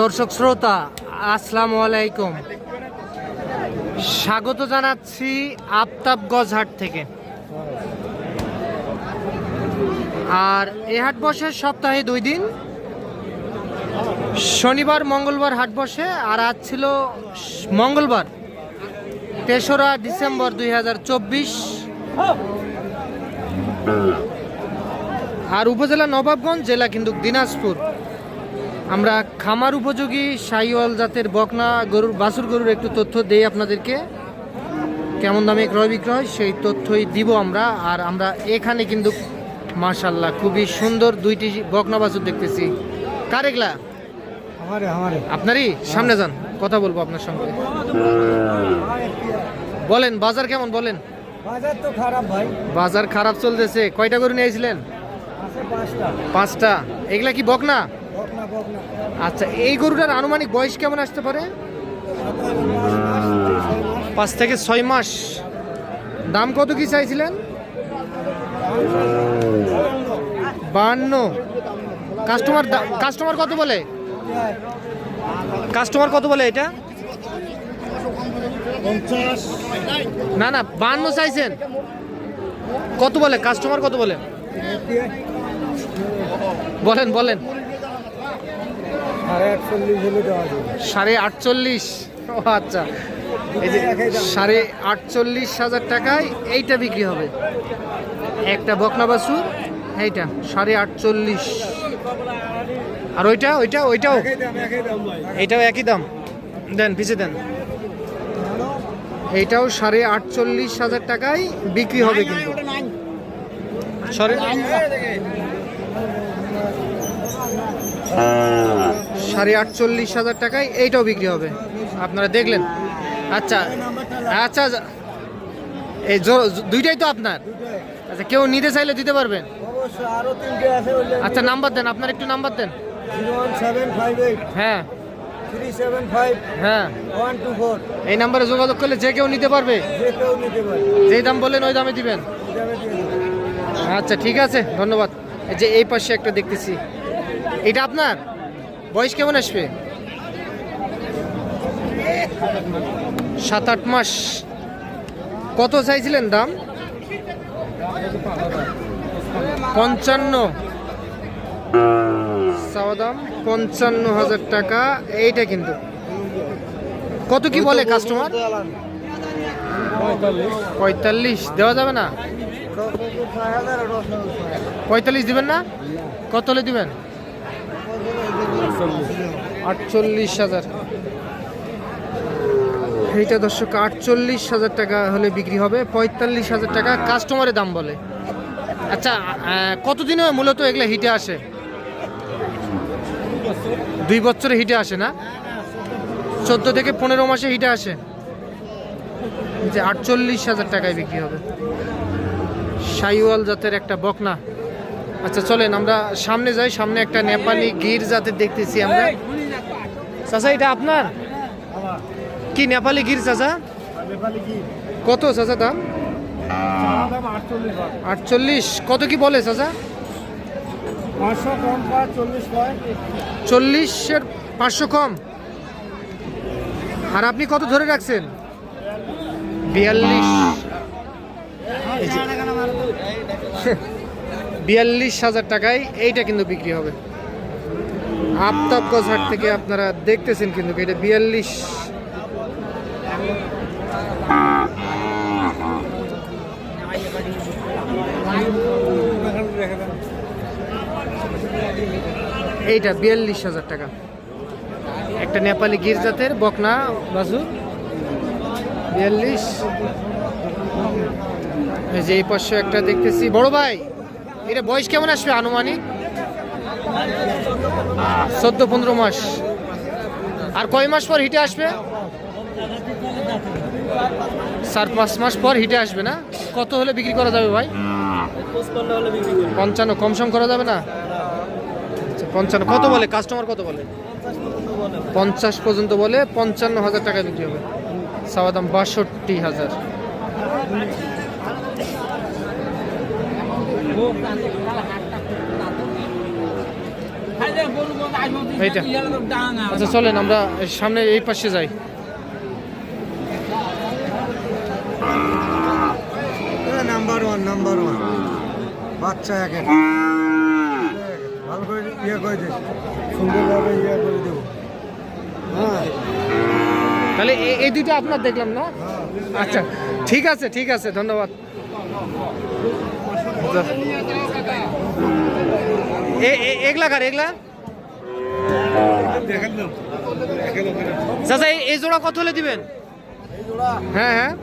দর্শক শ্রোতা, আসসালামু আলাইকুম। স্বাগত জানাচ্ছি আফতাবগঞ্জ হাট থেকে। আর এ হাট বসে সপ্তাহে দুই দিন। শনিবার, মঙ্গলবার হাট বসে, আর আজ ছিল মঙ্গলবার, তেসরা ডিসেম্বর দু হাজার চব্বিশ। আর উপজেলা নবাবগঞ্জ, জেলা কিন্তু দিনাজপুর। আমরা খামার উপযোগী সাইওয়াল জাতের বকনা গরুর বাসুর গরুর একটু তথ্য দেই আপনাদেরকে। কেমন দামে ক্রয় বিক্রয় সেই তথ্যই দিব আমরা। আর আমরা এখানে কিন্তু মার্শাল্লাহ খুবই সুন্দর দুইটি বকনা বাসুর দেখতেছি। কার আপনারই? সামনে যান কথা বলব আপনার সঙ্গে। বলেন বাজার কেমন বলেন? বাজার তো খারাপ ভাই। বাজার খারাপ চলতেছে। কয়টা গরু নিয়েছিলেন পাঁচটা। এগুলা কি বকনা? আচ্ছা এই গরুটার আনুমানিক বয়স কেমন আসতে পারে? পাঁচ থেকে ছয় মাস। দাম কত কি চাইছিলেন? বান্ন। কাস্টমার কাস্টমার কত বলে? কাস্টমার কত বলে এটা? না না, বান্ন চাইছেন। কত বলে? কাস্টমার কত বলে? বলেন বলেন। সাড়ে আটচল্লিশ ও আচ্ছা। এই যে সাড়ে আটচল্লিশ হাজার টাকায় এইটা বিক্রি হবে। একটা বকনা বাছুর এইটা সাড়ে আটচল্লিশ। আর ওইটা ওইটা ওইটাও? এইটাও একই দাম দেন পিছিয়ে দেন। এইটাও সাড়ে আটচল্লিশ হাজার টাকায় বিক্রি হবে কিন্তু। সাড়ে আটচল্লিশ হাজার টাকায় এইটাও বিক্রি হবে। আপনারা দেখলেন? আচ্ছা আচ্ছা এই দুইটাই তো আপনার? আচ্ছা কেউ নিতে চাইলে দিতে পারবেন? আচ্ছা নাম্বার দেন, আপনার একটু নাম্বার দেন। হ্যাঁ। হ্যাঁ। এই নাম্বারে যোগাযোগ করলে যে কেউ নিতে পারবে? যেই দাম বললেন, ওই দামে দিবেন। আচ্ছা ঠিক আছে, ধন্যবাদ। যে এই পাশে একটা দেখতেছি। এটা আপনার? বয়স কেমন আসবে? সাত আট মাস। কত চাইছিলেন দাম? পঞ্চান্ন। দাম পঞ্চান্ন হাজার টাকা। এইটা কিন্তু। কত কি বলে কাস্টমার পঁয়তাল্লিশ। দেওয়া যাবে না। পঁয়তাল্লিশ দিবেন না? কত হলে দিবেন? আটচল্লিশ হাজার। এইটা দর্শক, আটচল্লিশ হাজার টাকা হলে বিক্রি হবে, পঁয়তাল্লিশ হাজার টাকা কাস্টমারের দাম বলে। আচ্ছা কতদিনে মূলত এগুলো হিটে আসে? দুই বছরে হিটে আসে না? চোদ্দ থেকে পনেরো মাসে হিটে আসে। যে আটচল্লিশ হাজার টাকায় বিক্রি হবে। সাইওয়াল জাতের একটা বকনা। আচ্ছা চলেন আমরা সামনে যাই সামনে একটা নেপালি গির জাতের দেখতেছি আমরা। চাচা এটা আপনার? কি নেপালি গির চাচা? কত চাচা দাম? আটচল্লিশ কত কি বলে চাচা? চল্লিশের পাঁচশো কম। আর আপনি কত ধরে রাখছেন? বিয়াল্লিশ। বিয়াল্লিশ হাজার টাকায় এইটা কিন্তু বিক্রি হবে। আফতাবগঞ্জ হাট থেকে আপনারা দেখতেছেন কিন্তু এটা বিয়াল্লিশ। এইটা বিয়াল্লিশ হাজার টাকা। একটা নেপালি গির্জাতের বকনা, বাজু। বিয়াল্লিশ। যে এই পাশে একটা দেখতেছি। বড় ভাই এটা বয়স কেমন আসবে আনুমানিক? চোদ্দ পনেরো মাস। আর কয় মাস পর হিটে আসবে? চার পাঁচ মাস পর হিটে আসবে না? কত হলে বিক্রি করা যাবে ভাই? পঞ্চান্ন কম সম করা যাবে না? আচ্ছা, পঞ্চান্ন কত বলে? কাস্টমার কত বলে? পঞ্চাশ পর্যন্ত বলে পঞ্চান্ন হাজার টাকা বিক্রি হবে। চাওয়া দাম বাষট্টি হাজার। এইটা। আচ্ছা চলেন আমরা সামনে এই পাশে যাই। নাম্বার ওয়ান নাম্বার ওয়ান বাচ্চা একে। ভালো করে ইয়ে করে দিস সুন্দরভাবে ইয়ে করে দেবো। হ্যাঁ। তাহলে এই দুইটা আপনার দেখলাম না? আচ্ছা ঠিক আছে ঠিক আছে ধন্যবাদ। এ- এগুলা কার, এগুলা? চাচা, এই- জোড়া কত হলে দিবেন? হ্যাঁ হ্যাঁ।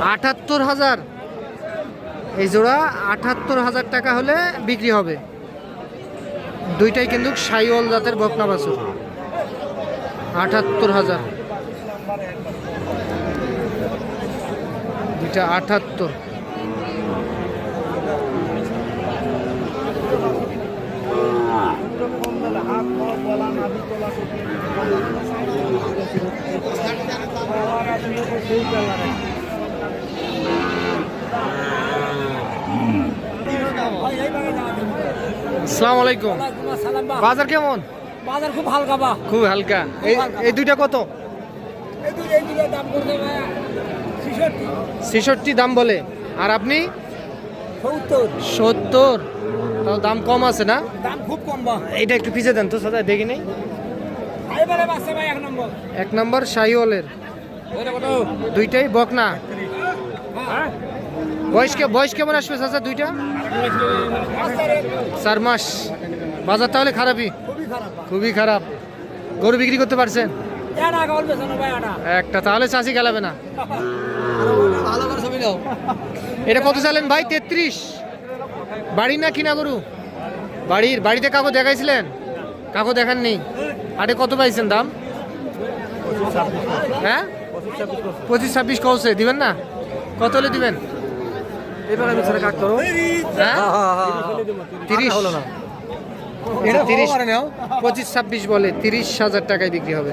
আটাত্তর হাজার। এই জোড়া আটাত্তর হাজার টাকা হলে বিক্রি হবে। দুইটাই কিন্তু সাইওয়াল জাতের বকনা বাছুর। আটাত্তর হাজার। দুইটা আটাত্তর। আসসালামু আলাইকুম। বাজার কেমন? বাজার খুব হালকা বা। খুব হালকা। এই দুইটা কত? এই দুই দাম করতে ভাই ছিষট্টি দাম বলে। আর আপনি? সত্তর। তাও দাম কম আছে না? দাম খুব কম বা। এইটা একটু পিছিয়ে দেন তো সাদা দেখি নেই। এক নম্বর। এক শাহিওয়ালের। দুইটাই বকনা। হ্যাঁ। বয়স কে বয়স কেমন আসবে চাচা দুইটা? চার মাস। বাজার তাহলে খারাপই? খুবই খারাপ। বা খুবই খারাপ। গরু বিক্রি করতে পারছেন? একটা তাহলে চাষি গেলাবে না। এটা কত চালেন ভাই? তেত্রিশ। বাড়ি না কিনা গরু? বাড়ির বাড়িতে কাকু দেখাইছিলেন? কাকু দেখাননি। আরে কত পাইছেন দাম? হ্যাঁ? পঁচিশ ছাব্বিশ কৌছে দিবেন না? কত হলে দিবেন? এবার আমি ছেলে কাট করো। হ্যাঁ? তিরিশ। হলো না। এটা তিরিশ। পঁচিশ ছাব্বিশ বলে তিরিশ হাজার টাকায় বিক্রি হবে।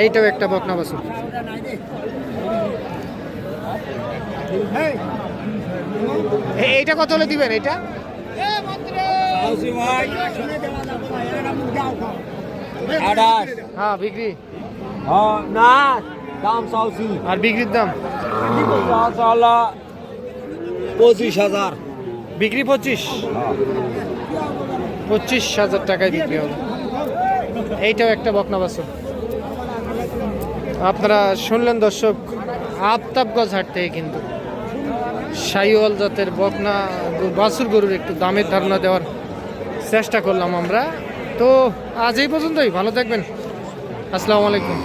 এইটাও একটা বকনা বাছুর। এইটা কত হলে দিবেন আঠাশ। হ্যাঁ বিক্রি। হ্যাঁ না দাম চাওছি আর বিক্রির দাম? পঁচিশ হাজার। বিক্রি পঁচিশ? পঁচিশ হাজার টাকায় বিক্রি হবে। এইটাও একটা বকনা বাছুর। আপনারা শুনলেন দর্শক আফতাবগঞ্জ হাট থেকে কিন্তু সাইওয়াল জাতের বকনা বাসুর গরুর একটু দামের ধারণা দেওয়ার চেষ্টা করলাম আমরা। তো আজ এই পর্যন্তই, ভালো থাকবেন। আসসালামু আলাইকুম।